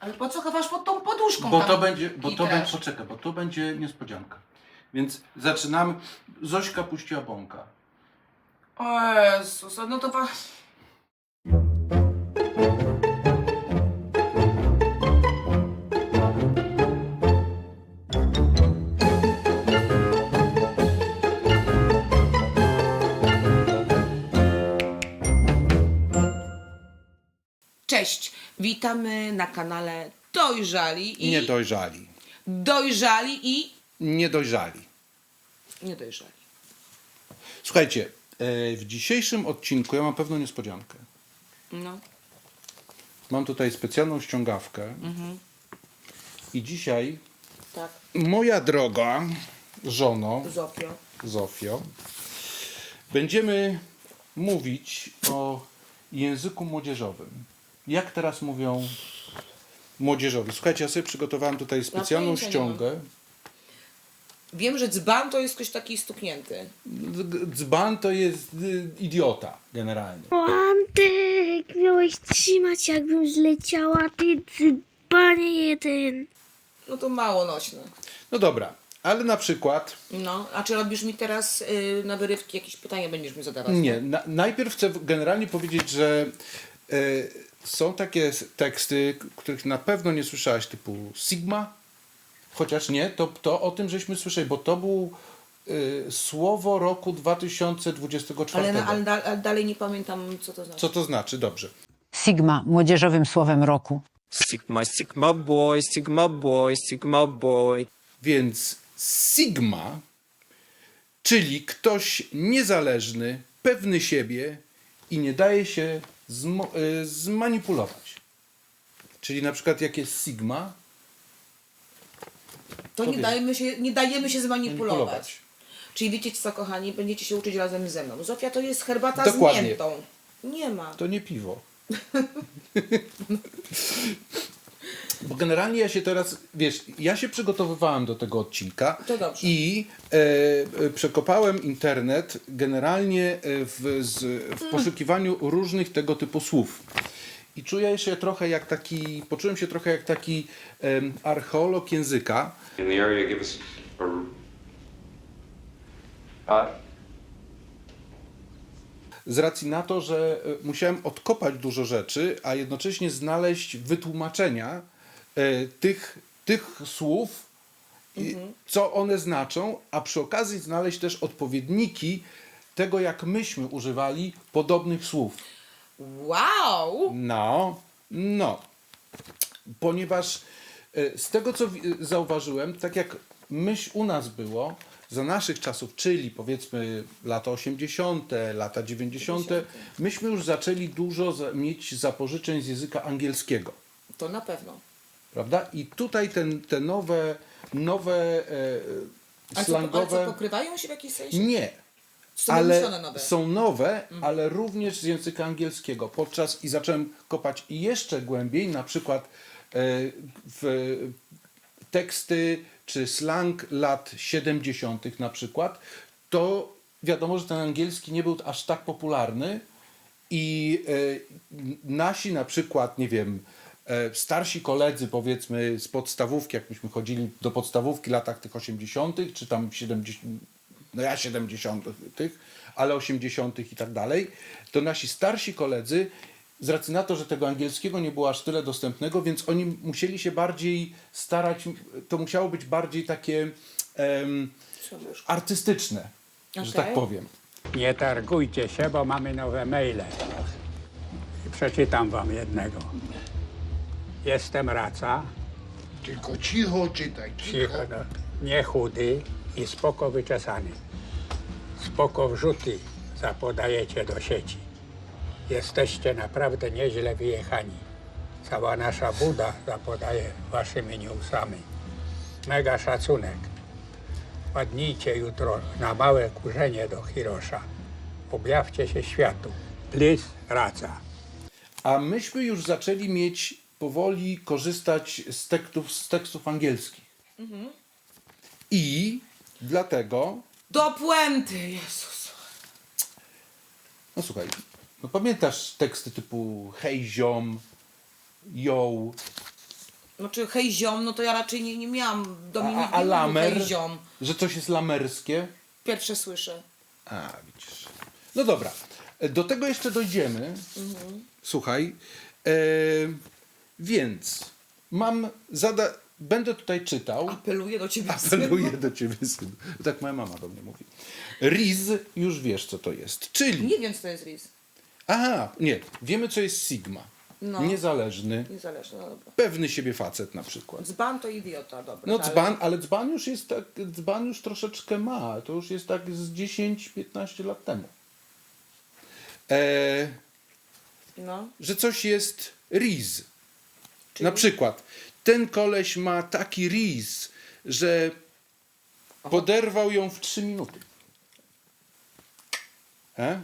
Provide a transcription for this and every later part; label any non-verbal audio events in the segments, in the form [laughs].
Ale po co chowasz pod tą poduszką? Bo tam to będzie, bo to kitrasz? będzie, poczekaj, bo to będzie niespodzianka. Więc zaczynamy. Zośka puściła bąka. O Jezus, no to pa... Cześć, witamy na kanale Dojrzali i... Nie dojrzali. Dojrzali i... Nie dojrzali. Nie dojrzali. Słuchajcie, e, w dzisiejszym odcinku ja mam pewną niespodziankę. No. Mam tutaj specjalną ściągawkę. I dzisiaj Tak, moja droga żono, Zofio. Zofio, będziemy mówić o języku młodzieżowym. Jak teraz mówią młodzieżowi? Słuchajcie, ja sobie przygotowałem tutaj specjalną pojęcia nie mam. ściągę. Wiem, że dzban to jest ktoś taki stuknięty. Dzban to jest y, idiota generalnie. Antek, miałeś trzymać jakbym zleciała, ty dzbanie jeden. No to mało nośne. No dobra, ale na przykład No, a czy robisz mi teraz y, na wyrywki jakieś pytania będziesz mi zadawać? Nie, na, najpierw chcę generalnie powiedzieć, że e, są takie teksty, których na pewno nie słyszałaś, typu Sigma, chociaż nie, to, to o tym żeśmy słyszeli, bo to był e, słowo roku 2024. Ale, ale, da, ale dalej nie pamiętam, co to znaczy. Co to znaczy? Dobrze. Sigma młodzieżowym słowem roku. Sigma, Sigma boy, Sigma boy, Sigma boy. Więc Sigma, czyli ktoś niezależny, pewny siebie i nie daje się zmanipulować. Czyli na przykład jak jest Sigma, To to nie dajemy, się, nie dajemy się zmanipulować. manipulować. Czyli wiecie co, kochani, będziecie się uczyć razem ze mną. Zofia to jest herbata Dokładnie. z miętą. Nie ma. To nie piwo. [laughs] Bo generalnie ja się teraz, wiesz, ja się przygotowywałem do tego odcinka To dobrze. i e, e, przekopałem internet generalnie e, w, z, w poszukiwaniu różnych tego typu słów. I czuję się trochę jak taki, poczułem się trochę jak taki em, archeolog języka, in the area give us a uh, z racji na to, że e, musiałem odkopać dużo rzeczy, a jednocześnie znaleźć wytłumaczenia tych, tych słów, i co one znaczą, a przy okazji znaleźć też odpowiedniki tego, jak myśmy używali podobnych słów. Wow! No, no. Ponieważ e, z tego, co zauważyłem, tak jak myśl u nas było, za naszych czasów, czyli powiedzmy lata 80., lata 90., myśmy już zaczęli dużo mieć zapożyczeń z języka angielskiego. To na pewno. Prawda? I tutaj ten, te nowe, nowe e, co, ale slangowe... co, pokrywają się w jakiś sensie? Nie. Są ale nowe. Mhm. są nowe, ale również z języka angielskiego. Podczas i zacząłem kopać jeszcze głębiej, na przykład e, w teksty czy slang lat 70. na przykład, to wiadomo, że ten angielski nie był aż tak popularny i e, nasi na przykład, nie wiem, starsi koledzy powiedzmy z podstawówki, jak myśmy chodzili do podstawówki w latach tych 80., czy tam 70., no ja 70., ale 80. i tak dalej, to nasi starsi koledzy, z racji na to, że tego angielskiego nie było aż tyle dostępnego, więc oni musieli się bardziej starać, to musiało być bardziej takie em, artystyczne, że Okej. tak powiem. Nie targujcie się, bo mamy nowe maile. Przeczytam wam jednego. Jestem raca, Tylko cicho czytaj, cicho. cicho, no, nie chudy i spoko wyczesany. Spoko wrzuty zapodajecie do sieci. Jesteście naprawdę nieźle wyjechani. Cała nasza buda zapodaje waszymi newsami. Mega szacunek. Wpadnijcie jutro na małe kurzenie do Hirosza. Objawcie się światu. Please, raca. A myśmy już zaczęli mieć powoli korzystać z tekstów, z tekstów angielskich. I dlatego, Do puenty, Jezus. no słuchaj, no pamiętasz teksty typu hej ziom, yo, No czy hej ziom, no to ja raczej nie, nie miałam do A, a, lamer? hej ziom. Że coś jest lamerskie? Pierwsze słyszę. A, widzisz. No dobra. Do tego jeszcze dojdziemy. Słuchaj. E, więc mam zada... Będę tutaj czytał. Apeluję do ciebie. Apeluję do ciebie, synu. Tak moja mama do mnie mówi. Riz, już wiesz, co to jest. Czyli. Nie wiem, co to jest RIS. Aha, nie. Wiemy, co jest Sigma. No. Niezależny. Niezależnie, no dobra. Pewny siebie facet na przykład. Dzban to idiota, dobra. No ale- dzban, ale dzban już jest tak, dzban już troszeczkę ma. To już jest tak z 10-15 lat temu. E, No. że coś jest riz. Na przykład ten koleś ma taki riz, że poderwał ją w 3 minuty. E?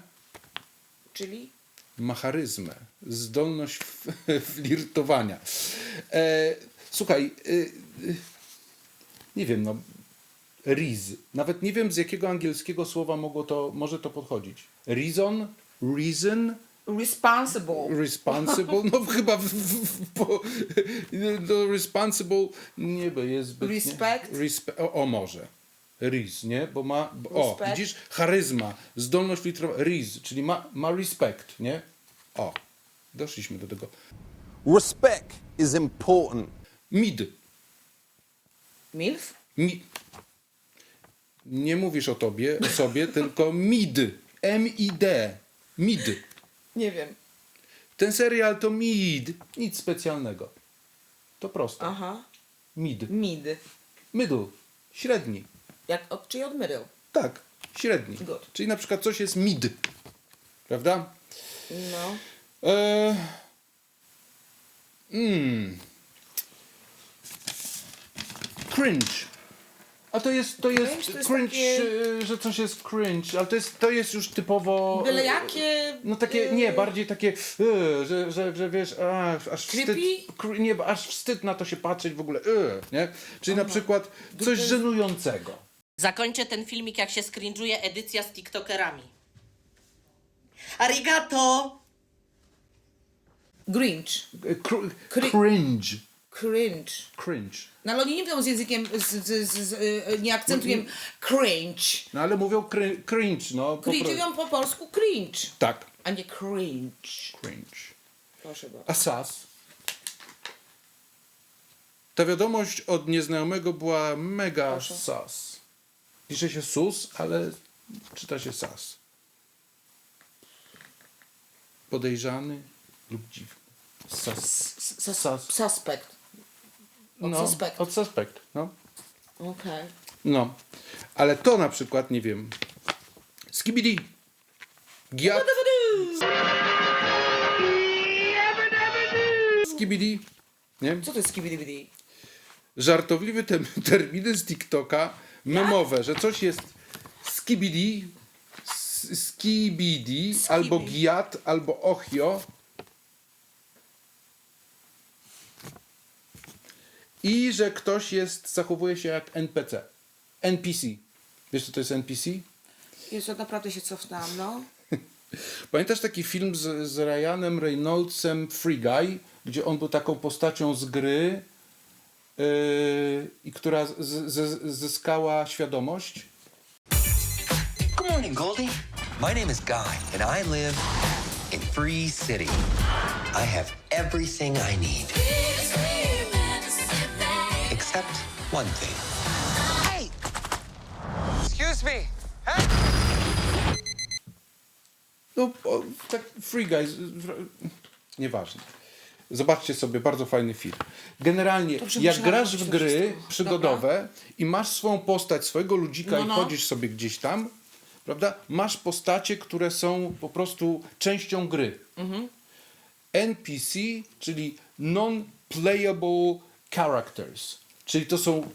Czyli? ma charyzmę, zdolność [laughs] flirtowania. E, słuchaj, y, y, nie wiem, no, riz. Nawet nie wiem, z jakiego angielskiego słowa mogło to, może to podchodzić. Reason, reason, Responsible. responsible, no chyba w, w, w, po, no, responsible nie by jest zbyt... Respect? Respe, o, o, może. Riz, nie? Bo ma, bo, o, Respect? widzisz, charyzma, zdolność filtrowania, Riz, czyli ma, ma respect, nie? O, doszliśmy do tego. Respect is important. Mid, MILF? mi, nie mówisz o tobie, o sobie, [laughs] tylko mid, M-I-D, mid. Nie wiem. Ten serial to mid, nic specjalnego. To proste. Aha. Mid, Mid. middle, średni. Jak od, czyli od myrył. Tak, średni. Good. Czyli na przykład coś jest mid, prawda? No. E... Mm. Cringe. A to jest, to jest Cringe to jest cringe, takie- e, że coś jest cringe, ale to jest, to jest już typowo... Byle e, jakie... No takie, e, nie, bardziej takie, że, że, że wiesz, a, aż wstyd, Creepy? kr- nie, aż wstyd na to się patrzeć w ogóle, nie? Czyli na przykład coś żenującego. Zakończę ten filmik, jak się skrinżuje edycja z TikTokerami. Arigato! Grinch. Cr- Cri- cringe. Cringe. Cringe. No ale oni nie mówią z językiem, z, z, z, z, y, nie akcentują cringe. No ale mówią cri- cringe, no. Cringe mówią po polsku cringe, Tak. a nie cringe. Cringe. Proszę bardzo. A sas? Ta wiadomość od nieznajomego była mega Proszę. sas. Pisze się sus, ale czyta się sas. Podejrzany lub dziwny. Sas. Sus- Sas. Suspect. Od No, suspect. od suspect, no. Okej. No. Ale to na przykład, nie wiem. Skibidi. Giat. Skibidi. Nie? Co to jest skibidi żartobliwe te, [laughs] terminy z TikToka, memowe, że coś jest skibidi, skibidi, albo giat, albo ochio. I że ktoś jest, zachowuje się jak NPC. NPC. Wiesz, co to jest NPC? Jezu, naprawdę się cofnęłam, no. [laughs] Pamiętasz taki film z, z Ryanem Reynoldsem Free Guy, gdzie on był taką postacią z gry yy, i która z, z, zyskała świadomość? Good morning, Goldie. My name is Guy, and I live in Free City. I have everything I need. Except one thing. Hey! Excuse me. Hey! No, o, tak Free Guy, z- w- nieważne. Zobaczcie sobie, bardzo fajny film. Generalnie, Dobrze, jak grasz w to gry wszystko. przygodowe i masz swoją postać, swojego ludzika No, i no. chodzisz sobie gdzieś tam, prawda? Masz postacie, które są po prostu częścią gry. Mhm. NPC, czyli non-playable characters. Czyli to są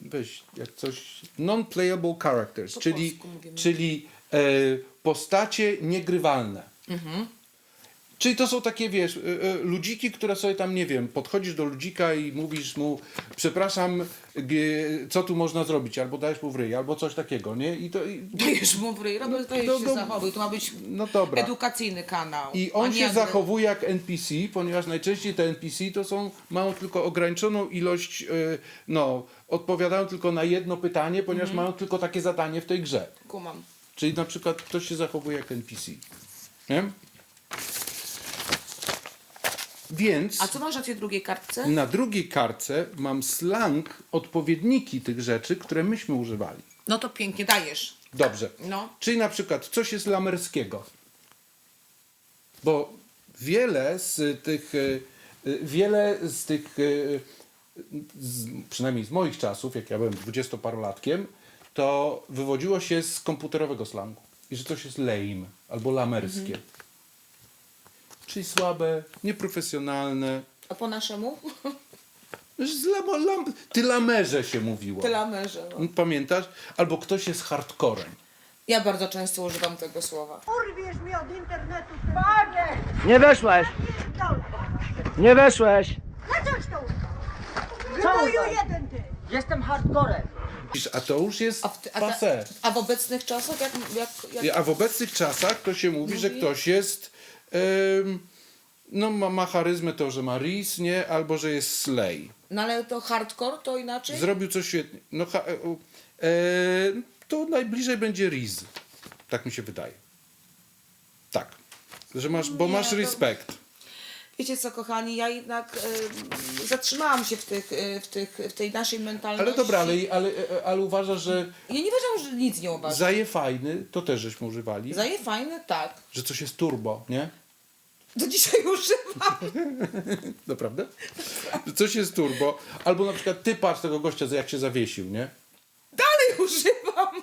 weź jak coś non-playable characters, Po czyli, czyli e, postacie niegrywalne. Mhm. Czyli to są takie, wiesz, y, y, ludziki, które sobie tam, nie wiem, podchodzisz do ludzika i mówisz mu, przepraszam, co tu można zrobić, albo dajesz mu w ryj, albo coś takiego, nie? I to, i, Dajesz mu w ryj, Robert, no, się no, zachowuj. To ma być no dobra. edukacyjny kanał. I on się agre- zachowuje jak NPC, ponieważ najczęściej te NPC to są, mają tylko ograniczoną ilość, y, no, odpowiadają tylko na jedno pytanie, ponieważ Mhm. mają tylko takie zadanie w tej grze. Kumam. Czyli na przykład ktoś się zachowuje jak NPC. Nie? Więc A co masz na tej drugiej kartce? na drugiej kartce mam slang, odpowiedniki tych rzeczy, które myśmy używali. No to pięknie, dajesz. Dobrze. No. Czyli na przykład coś jest lamerskiego. Bo wiele z tych, y, y, wiele z tych, y, z, przynajmniej z moich czasów, jak ja byłem dwudziestoparolatkiem, to wywodziło się z komputerowego slangu. I że coś jest lame albo lamerskie. Czyli słabe, nieprofesjonalne. A po naszemu? Z lam, lam, ty lamerze się mówiło. Telamerze. No. Pamiętasz? Albo ktoś jest hardcorem. Ja bardzo często używam tego słowa. Urwiesz mi od internetu. Panie! Nie weszłeś! Nie weszłeś! Zacząć to! Wyboju jeden ty! Jestem hardcorem. A to już jest A w, ty- a, ta, a w obecnych czasach jak, jak, jak A w obecnych czasach to się mówi, że ktoś jest. No, ma, ma charyzmę to, że ma ris, nie? Albo że jest slay. No ale to hardcore to inaczej? Zrobił coś świetnie. No, ha, e, e, to najbliżej będzie riz. Tak mi się wydaje. Tak. Że masz, bo Nie, masz to- respekt. Wiecie co, kochani, ja jednak y, zatrzymałam się w, tych, y, w, tych, w tej naszej mentalności. Ale dobra, ale, ale, e, ale uważasz, że Ja nie uważam, że nic nie uważam. zaje fajny, to też żeśmy używali. Zaje fajne, tak. Że coś jest turbo, nie? Do dzisiaj używam. [laughs] Naprawdę? Coś jest turbo. Albo na przykład ty patrz tego gościa, jak się zawiesił, nie? Dalej używam.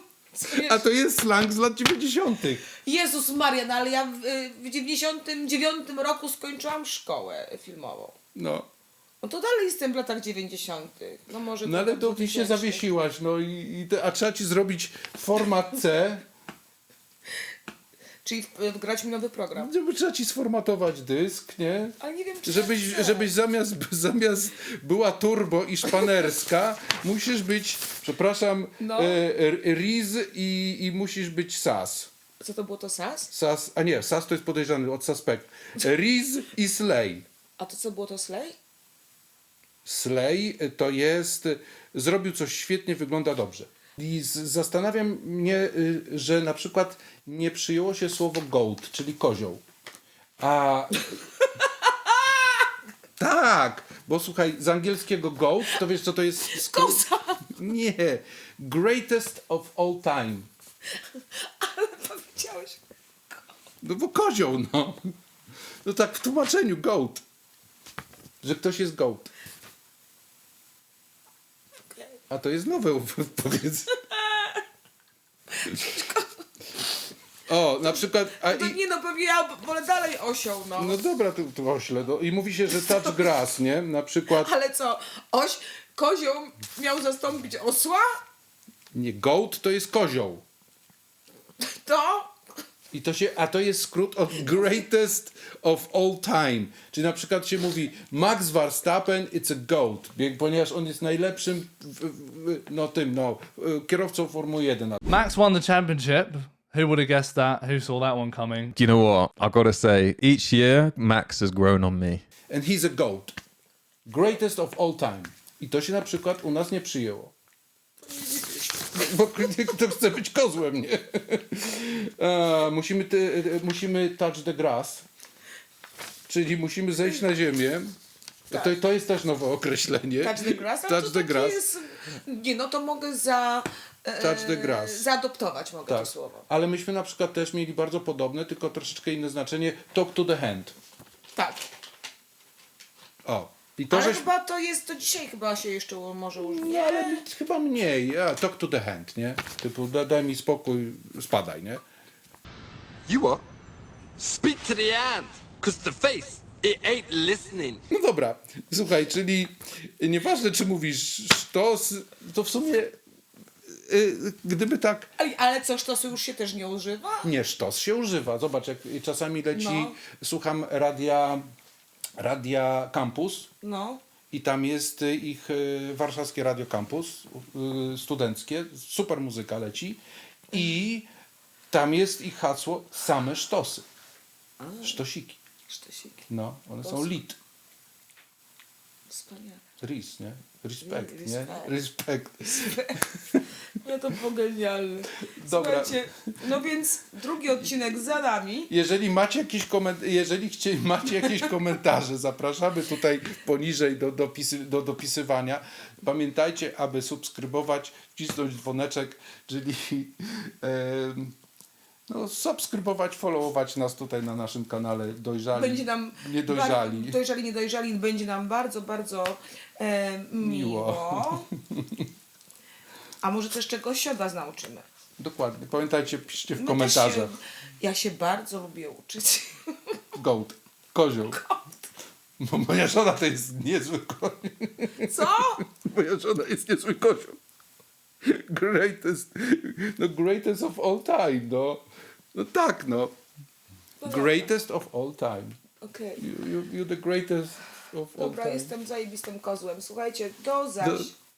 A to jest slang z lat 90. Jezus Maria, no ale ja w, w 99 roku skończyłam szkołę filmową. No. No to dalej jestem w latach 90. No może No ale to ty się 2000. zawiesiłaś, no i, i te, a trzeba ci zrobić format C, [laughs] Czyli wgrać mi nowy program. trzeba ci sformatować dysk, nie? Ale nie wiem, czy Żebyś, żebyś zamiast, [laughs] zamiast była turbo i szpanerska, musisz być, przepraszam, No. e, e, Riz i, i musisz być SAS. Co to było to SAS? SAS, a nie, SAS to jest podejrzany od suspekt. Riz i Slay. A to co było to Slay? Slay to jest, zrobił coś świetnie, wygląda dobrze. I zastanawiam mnie, y, że na przykład nie przyjęło się słowo goat, czyli kozioł. A. [laughs] tak, bo słuchaj, z angielskiego goat, to wiesz co to jest? [laughs] Koza! Nie. Greatest of all time. [laughs] Powiedziałeś. No bo kozioł, no. No tak w tłumaczeniu goat. Że ktoś jest goat. A to jest nowe [laughs] powiedz. O, na przykład. A No i, nie no, pewnie ja wolę dalej osioł, no. no dobra, tu, tu ośle. No. I mówi się, że touch grass, nie? Na przykład. Ale co, oś, kozioł miał zastąpić osła? Nie, goat to jest kozioł. To? I to się, a to jest skrót od greatest of all time. Czyli na przykład się mówi Max Verstappen it's a goat, ponieważ on jest najlepszym no tym, no, y, kierowcą Formuły 1. Max won the championship. Who would have guessed that? Who saw that one coming? Do you know what? I've got to say, each year, Max has grown on me. And he's a goat. Greatest of all time. I to się na przykład u nas nie przyjęło. Bo kto chce być kozłem, nie? A, musimy, ty, musimy touch the grass. Czyli musimy zejść na ziemię. To, to jest też nowe określenie. Touch the grass? Touch to the grass. Jest, nie no, to mogę za... e, Touch the grass. Zaadoptować mogę Tak. to słowo. Ale myśmy na przykład też mieli bardzo podobne, tylko troszeczkę inne znaczenie. Talk to the hand. Tak. O. I to Ale żeś... chyba to jest, to dzisiaj chyba się jeszcze może użyć. Nie, ale chyba mniej. Ja, talk to the hand, nie? Typu da, daj mi spokój, spadaj, nie? You what? Speak to the ant, cause the face, it ain't listening. No dobra, słuchaj, czyli nieważne czy mówisz sztos, to w sumie y, gdyby tak Ale, ale co, sztosu już się też nie używa? Nie, sztos się używa. Zobacz, jak czasami leci, No. słucham radia, radia Campus No. i tam jest y, ich y, warszawskie Radio Campus, y, studenckie, super muzyka leci i tam jest ich hasło same sztosy. Sztosiki. Sztosiki. No, one są lit. Wspaniale. Ris, nie? Respekt, nie? respekt. Respekt. [laughs] No to było genialne. Dobra. Słuchajcie, no więc drugi odcinek za nami. Jeżeli macie jakieś, koment- jeżeli chcie- macie jakieś komentarze, zapraszamy tutaj poniżej do, dopisy- do dopisywania. Pamiętajcie, aby subskrybować, wcisnąć dzwoneczek, czyli em, no, subskrybować, followować nas tutaj na naszym kanale Dojrzali. Będzie nam Niedojrzali. Bar- dojrzali, niedojrzali. Będzie nam bardzo, bardzo e, miło. Miło. [laughs] A może też czegoś się od was nauczymy. Dokładnie. Pamiętajcie, piszcie w My komentarzach. Się, ja się bardzo lubię uczyć. [laughs] Goat. Kozioł. Bo moja żona to jest niezły kozioł. [laughs] Co? [laughs] Moja żona jest niezły kozioł. Greatest, no greatest of all time, no. No tak, no. Greatest of all time. Okej. You, you, you the greatest of all Dobra, time. jestem zajebistym kozłem. Słuchajcie, do zaś. Do-